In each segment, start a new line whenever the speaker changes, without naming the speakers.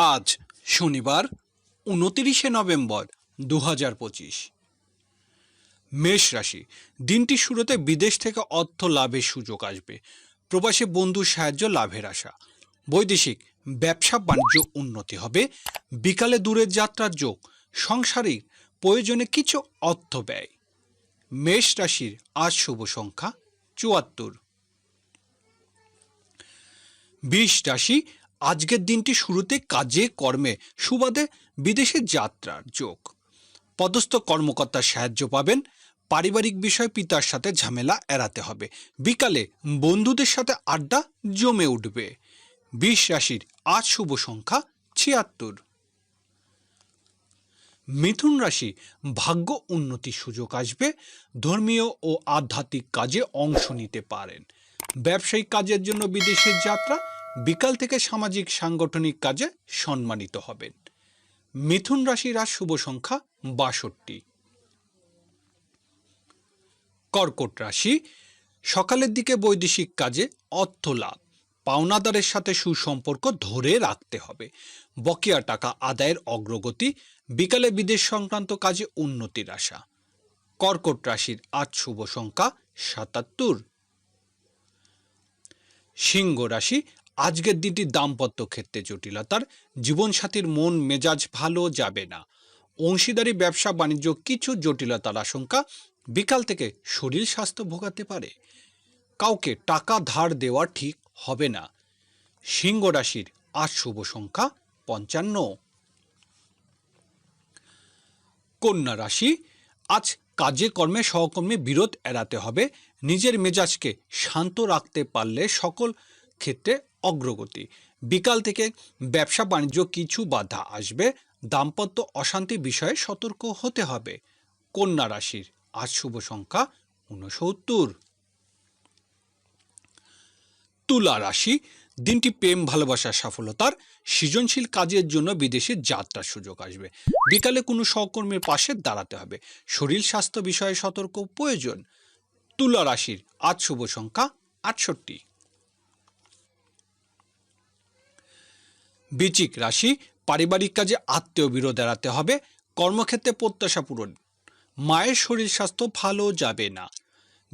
আজ শনিবার, উনতিরিশে নভেম্বর দু হাজার পঁচিশ। মেষ রাশি, দিনটি শুরুতে বিদেশ থেকে অর্থ লাভের সুযোগ আসবে। প্রবাসী বন্ধু সাহায্য লাভের আশা। বৈদেশিক, ব্যবসা বাণিজ্য উন্নতি হবে। বিকালে দূরের যাত্রার যোগ। সংসারিক, প্রয়োজনে কিছু অর্থ ব্যয়। মেষ রাশির আজ শুভ সংখ্যা চুয়াত্তর। বিশ রাশি আজকের দিনটি শুরুতে কাজে, কর্মে, সুবাদে বিদেশে যাত্রার যোগ। পদস্থ কর্মকর্তার সাহায্য পাবেন। পারিবারিক বিষয় পিতার সাথে ঝামেলা এড়াতে হবে। বিকালে বন্ধুদের সাথে আড্ডা জমে উঠবে। বিশ রাশির আজ শুভ সংখ্যা ছিয়াত্তর। মিথুন রাশি ভাগ্য উন্নতির সুযোগ আসবে। ধর্মীয় ও আধ্যাত্মিক কাজে অংশ নিতে পারেন। ব্যবসায়িক কাজের জন্য বিদেশের যাত্রা বিকাল থেকে সামাজিক সাংগঠনিক কাজে সম্মানিত হবেন। মিথুন রাশির আজ শুভ সংখ্যা বাষট্টি। কর্কট রাশি, সকালের দিকে বৈদেশিক কাজে অর্থ লাভ। পাওনাদারের সাথে সুসম্পর্ক ধরে রাখতে হবে। বকেয়া টাকা আদায়ের অগ্রগতি, বিকালে বিদেশ সংক্রান্ত কাজে উন্নতির আশা। কর্কট রাশির আজ শুভ সংখ্যা সাতাত্তর। সিংহ রাশি আজকের দিনটি দাম্পত্য ক্ষেত্রে জটিলতার জীবনসাথীর মন মেজাজ ভালো যাবে না। অংশীদারি, ব্যবসা, বাণিজ্য কিছু জটিলতার আশঙ্কা বিকাল থেকে শরীর স্বাস্থ্য ভোগাতে পারে। কাউকে টাকা ধার দেওয়া ঠিক হবে না। সিংহ রাশির আজ শুভ সংখ্যা পঞ্চান্ন। কন্যা রাশি, আজ কাজে, কর্মে, সহকর্মী বিরোধ এড়াতে হবে। নিজের মেজাজকে শান্ত রাখতে পারলে সকল ক্ষেত্রে অগ্রগতি। বিকাল থেকে ব্যবসা বাণিজ্য কিছু বাধা আসবে, দাম্পত্য অশান্তি বিষয়ে সতর্ক হতে হবে। কন্যা রাশির আজ শুভ সংখ্যা উনসত্তর তুলা রাশি, দিনটি প্রেম ভালোবাসার সফলতার সৃজনশীল কাজের জন্য বিদেশে যাত্রার সুযোগ আসবে। বিকালে কোনো সহকর্মীর পাশে দাঁড়াতে হবে। শরীর স্বাস্থ্য বিষয়ে সতর্ক, প্রয়োজন। তুলা রাশির আজ শুভ সংখ্যা আটষট্টি। বিচিক রাশি পারিবারিক কাজে আত্মীয় বিরোধ এড়াতে হবে, কর্মক্ষেত্রে প্রত্যাশা পূরণ। মায়ের শরীর স্বাস্থ্য ভালো যাবে না।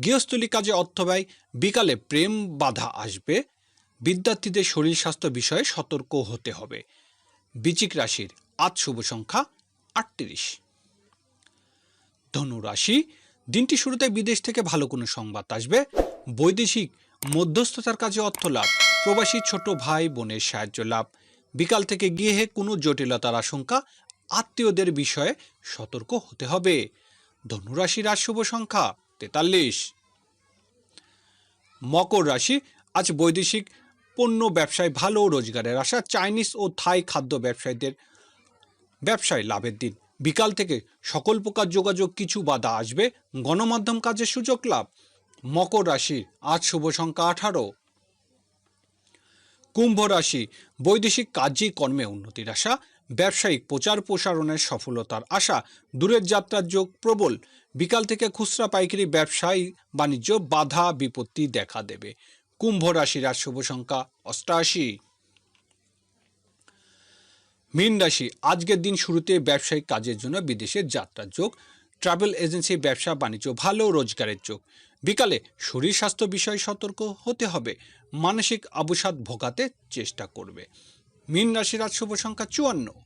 গৃহস্থলী কাজে অর্থ ব্যয়, বিকালে প্রেম বাধা আসবে। বিদ্যার্থীদের শরীর স্বাস্থ্য বিষয়ে সতর্ক হতে হবে। বিচিক রাশির আজ শুভ সংখ্যা আটত্রিশ। ধনু রাশি, দিনটি শুরুতে বিদেশ থেকে ভালো কোনো সংবাদ আসবে। বৈদেশিক মধ্যস্থতার কাজে অর্থ লাভ, প্রবাসী ছোট ভাই বোনের সাহায্য লাভ বিকাল থেকে গিয়ে কোনো জটিলতার আশঙ্কা আত্মীয়দের বিষয়ে সতর্ক হতে হবে। ধনুরাশির আজ শুভ সংখ্যা তেতাল্লিশ। মকর রাশি আজ বৈদেশিক পণ্য ব্যবসায় ভালো রোজগারের আশা। চাইনিজ ও থাই খাদ্য ব্যবসায়ীদের ব্যবসায় লাভের দিন। বিকাল থেকে সকল প্রকার যোগাযোগ কিছু বাধা আসবে। গণমাধ্যম কাজের সুযোগ লাভ। মকর রাশির আজ শুভ সংখ্যা আঠারো। কুম্ভ রাশি, বৈদেশিক কাজী কর্মে উন্নতির আশা, ব্যবসায়িক প্রচার প্রসারণের সফলতার আশা, দূরের যাত্রার যোগ প্রবল, বিকাল থেকে খুচরা পাইকারি ব্যবসায়ী বাণিজ্য বাধা বিপত্তি দেখা দেবে। কুম্ভ রাশির আজ শুভ সংখ্যা অষ্টআশি মীন রাশি, আজকের দিন শুরুতে ব্যবসায়িক কাজের জন্য বিদেশে যাত্রার যোগ ট্রাভেল এজেন্সি ব্যবসা বাণিজ্য ভালো রোজগারের যোগ। বিকালে শরীর স্বাস্থ্য বিষয়ে সতর্ক হতে হবে। মানসিক অবসাদ ভোগাতে চেষ্টা করবে। মীন রাশির আজ শুভ সংখ্যা চুয়ান্ন।